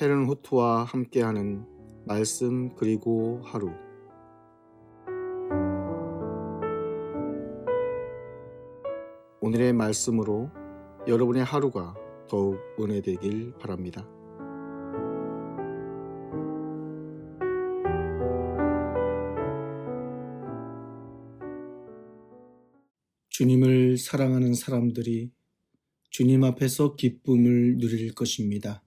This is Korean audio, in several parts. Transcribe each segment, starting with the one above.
헤른 후트와 함께하는 말씀 그리고 하루 오늘의 말씀으로 여러분의 하루가 더욱 은혜되길 바랍니다. 주님을 사랑하는 사람들이 주님 앞에서 기쁨을 누릴 것입니다.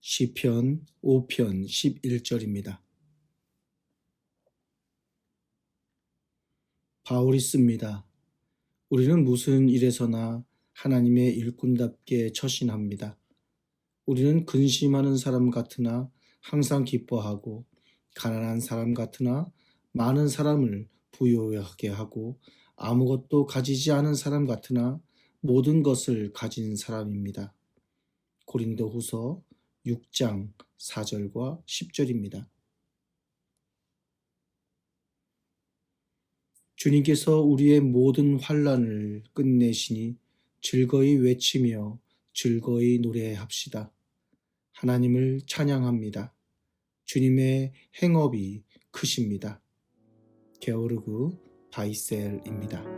시편 5편 11절입니다. 바울이 씁니다. 우리는 무슨 일에서나 하나님의 일꾼답게 처신합니다. 우리는 근심하는 사람 같으나 항상 기뻐하고 가난한 사람 같으나 많은 사람을 부유하게 하고 아무것도 가지지 않은 사람 같으나 모든 것을 가진 사람입니다. 고린도 후서 6장 4절과 10절입니다. 주님께서 우리의 모든 환란을 끝내시니 즐거이 외치며 즐거이 노래합시다. 하나님을 찬양합니다. 주님의 행업이 크십니다. 게오르그 바이셀입니다.